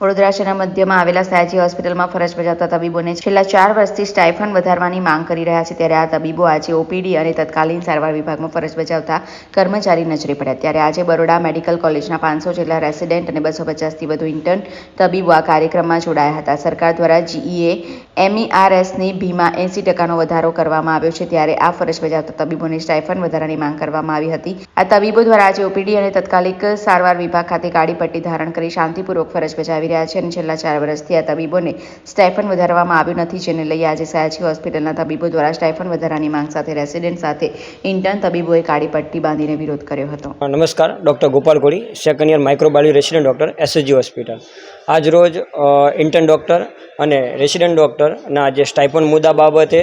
વડોદરા શહેરના મધ્યમાં આવેલા સયાજી હોસ્પિટલમાં ફરજ બજાવતા તબીબોને છેલ્લા ચાર વર્ષથી સ્ટાઇફન વધારવાની માંગ કરી રહ્યા છે. ત્યારે આ તબીબો આજે ઓપીડી અને તત્કાલીન સારવાર વિભાગમાં ફરજ બજાવતા કર્મચારી નજરે પડ્યા. ત્યારે આજે બરોડા મેડિકલ કોલેજના પાંચસો જેટલા રેસિડેન્ટ અને બસો પચાસથી વધુ ઇન્ટર્ન તબીબો આ કાર્યક્રમમાં જોડાયા હતા. સરકાર દ્વારા જીઈએ એમઈઆરએસની ભીમાં એંસી ટકાનો વધારો કરવામાં આવ્યો છે. ત્યારે આ ફરજ બજાવતા તબીબોને સ્ટાઇફન વધારાની માંગ કરવામાં આવી હતી. આ તબીબો દ્વારા આજે ઓપીડી અને તત્કાલિક સારવાર વિભાગ ખાતે કાળી પટ્ટી ધારણ કરી શાંતિપૂર્વક ફરજ બજાવી રહ્યા છે અને છેલ્લા ચાર વર્ષથી આ તબીબોને સ્ટાઇફન વધારવામાં આવ્યું નથી, જેને લઈ આજે સયાજી હોસ્પિટલના તબીબો દ્વારા સ્ટાઇફન વધારાની માંગ સાથે રેસિડેન્ટ સાથે ઇન્ટર્ન તબીબોએ કાળી પટ્ટી બાંધીને વિરોધ કર્યો હતો. નમસ્કાર, doctor Gopal Koli, second year microbiology resident doctor, SSG hospital. આજ રોજ ઇન્ટર્ન ડૉક્ટર અને રેસિડેન્ટ ડૉક્ટરના જે સ્ટાઇફન મુદ્દા બાબતે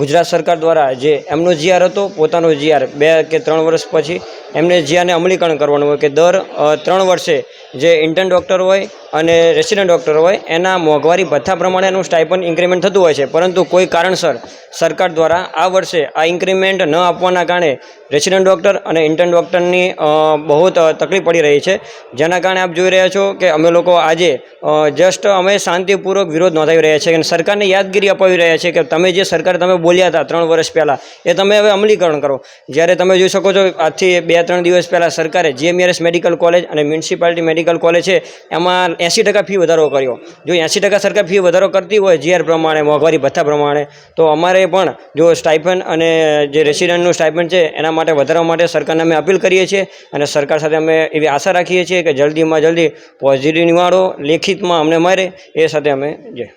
ગુજરાત સરકાર દ્વારા જે એમનો જીઆર હતો, પોતાનો જીઆર બે કે ત્રણ વર્ષ પછી એમને જીઆરને અમલીકરણ કરવાનું હોય કે દર ત્રણ વર્ષે જે ઇન્ટર્ન ડૉક્ટર હોય અને રેસિડેન્ટ ડૉક્ટર હોય, એના મોંઘવારી ભથ્થા પ્રમાણેનું સ્ટાઇપન ઇન્ક્રીમેન્ટ થતું હોય છે. પરંતુ કોઈ કારણસર સરકાર દ્વારા આ વર્ષે આ ઇન્ક્રીમેન્ટ ન આપવાના કારણે રેસિડેન્ટ ડૉક્ટર અને ઇન્ટર્ન ડૉક્ટરની બહુ તકલીફ પડી રહી છે. જેના કારણે આપ જોઈ રહ્યા છો કે અમે લોકો આજે જસ્ટ અમે શાંતિપૂર્વક વિરોધ નોંધાવી રહ્યા છીએ અને સરકારને યાદગીરી અપાવી રહ્યા છીએ કે તમે જે સરકાર તમે બોલ્યા હતા ત્રણ વર્ષ પહેલાં, એ તમે હવે અમલીકરણ કરો. જ્યારે તમે જોઈ શકો છો આજથી બે ત્રણ દિવસ પહેલાં સરકારે જીએમઆરએસ મેડિકલ કોલેજ અને મ્યુનિસિપાલિટી મેડિકલ કોલેજ છે, એમાં એંસી ટકા ફી વધારો કર્યો. જો એંસી ટકા સરકાર ફી વધારો કરતી હોય જીઆર પ્રમાણે, મોંઘવારી ભથ્થા પ્રમાણે, તો અમારે પણ જો સ્ટાઇફન અને જે રેસિડન્ટનું સ્ટાઇફન છે, એના માટે વધારવા માટે સરકારને અમે અપીલ કરીએ છીએ અને સરકાર સાથે અમે એવી આશા રાખીએ છીએ કે જલ્દીમાં જલ્દી પોઝિટિવ નિવાડો લેખિતમાં અમને મળે, એ સાથે અમે જે